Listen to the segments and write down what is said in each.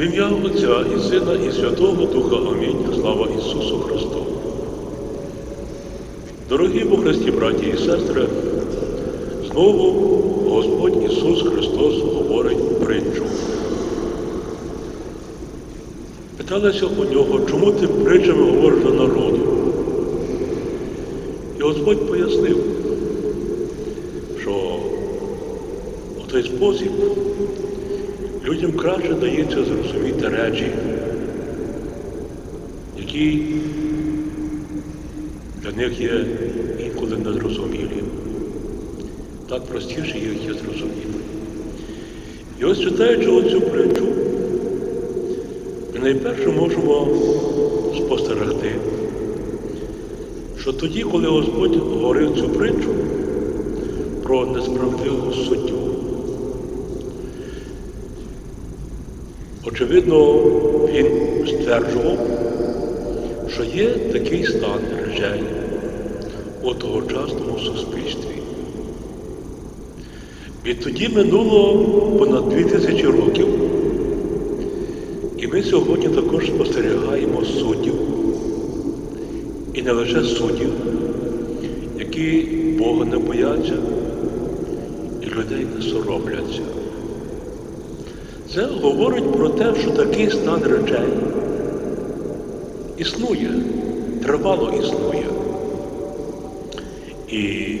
В ім'я Отця і Сина, і Святого Духа Амінь. Слава Ісусу Христу. Дорогі у Христі, браті і сестри, знову Господь Ісус Христос говорить притчу. Питалися у нього, чому ти притчами говориш до народу? І Господь пояснив, що у той спосіб людям краще дається зрозуміти речі, які для них є інколи незрозумілі. Так простіше їх є зрозуміти. І ось читаючи оцю притчу, ми найперше можемо спостерегти, що тоді, коли Господь говорив цю притчу про несправедливого суддю, очевидно, він стверджував, що є такий стан речей у тогочасному суспільстві. Відтоді минуло понад дві тисячі років, і ми сьогодні також спостерігаємо суддів, і не лише суддів, які Бога не бояться і людей не соромляться. Це говорить про те, що такий стан речей існує, тривало існує. І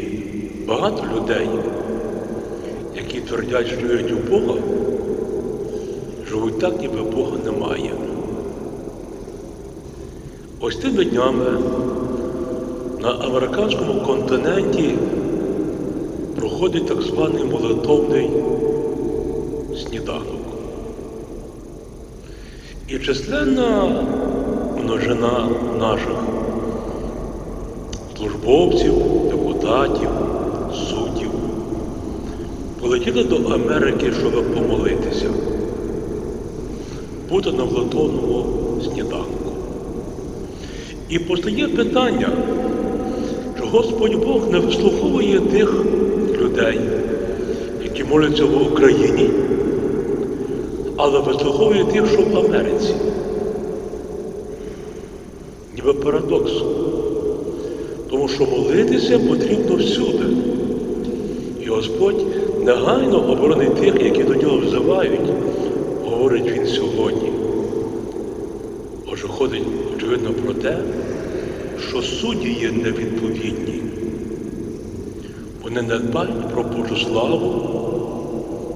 багато людей, які твердять, що вірять у Бога, живуть так, ніби Бога немає. Ось тими днями на американському континенті проходить так званий молитовний сніданок. І численна множина наших службовців, депутатів, суддів полетіли до Америки, щоб помолитися, бути на влатовному сніданку. І постає питання, що Господь Бог не вислуховує тих людей, які моляться в Україні, але вислуховує тих, що в Америці. Ніби парадокс. Тому що молитися потрібно всюди. І Господь негайно оборонить тих, які до нього взивають, говорить він сьогодні. Отже, ходить, очевидно, про те, що судді є невідповідні. Вони не дбають про Божу славу,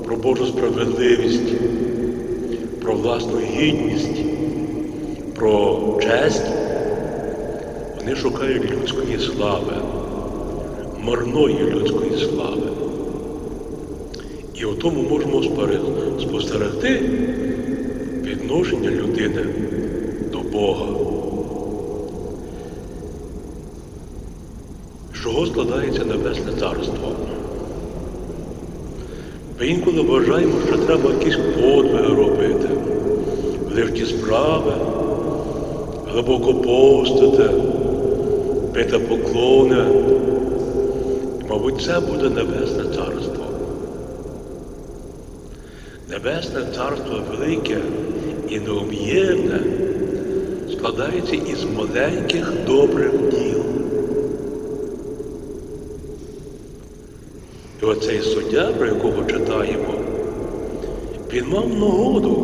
про Божу справедливість, про власну гідність, про честь. Вони шукають людської слави, марної людської слави. І у тому можемо спостерегти відношення людини до Бога. З чого складається Небесне Царство? Ми інколи вважаємо, що треба якісь подвиги робити, великі справи, глибоко постити, бити поклони. Мабуть, це буде Небесне Царство. Небесне Царство велике і необ'ємне складається із маленьких добрих діл. І оцей суддя, про якого читаємо, він мав нагоду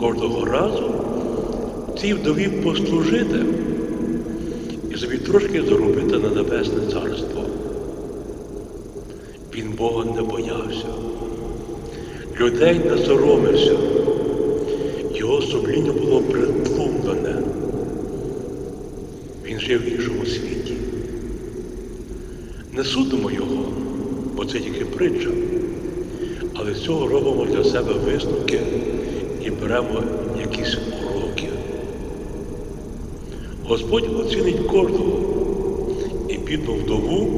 кожного разу цій вдові послужити і собі трошки заробити на Небесне Царство. Він Бога не боявся, людей не соромився, його сумління було притлумлене. Він жив в іншому світі. Не судимо його, бо це тільки притча, але з цього робимо для себе висновки і беремо якісь уроки. Господь оцінить кожного і бідну вдову,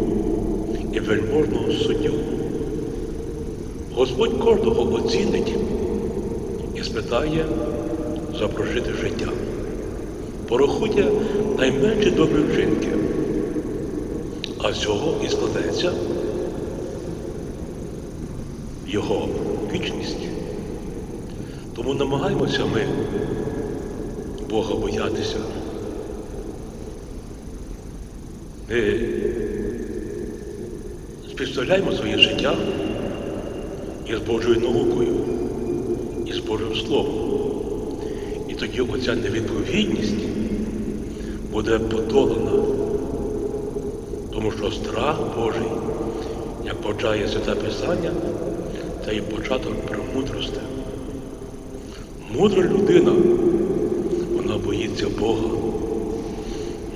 і вельможного суддю. Господь кожного оцінить і спитає за прожите життя. Порахує найменші добрі вчинки, а з цього і складеться його вічність. Тому намагаємося ми Бога боятися. Не співставляємо своє життя із Божою наукою, із Божим Словом. І тоді оця невідповідність буде подолана. Тому що страх Божий, як повчає Святе Писання, і початок премудрости. Мудра людина, вона боїться Бога.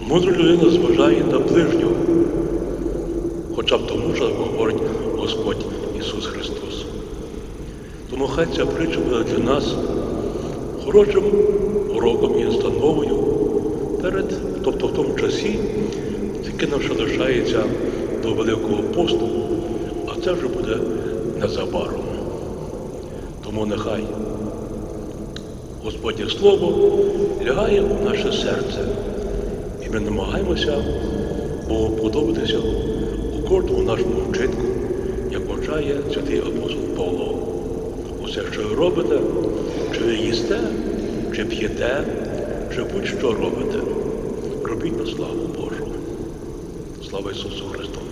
Мудра людина зважає на ближнього, хоча б тому, що говорить Господь Ісус Христос. Тому хай ця притча буде для нас хорошим уроком і установою перед, тобто в тому часі, тільки нам ще лишається до Великого посту, а це вже буде незабаром. Тому нехай Господнє Слово лягає у наше серце, і ми намагаємося подобатися у кожному нашому вчинку, як вважає святий апостол Павло. Усе, що ви робите, чи ви їсте, чи п'єте, чи будь-що робите, робіть на славу Божу. Слава Ісусу Христу!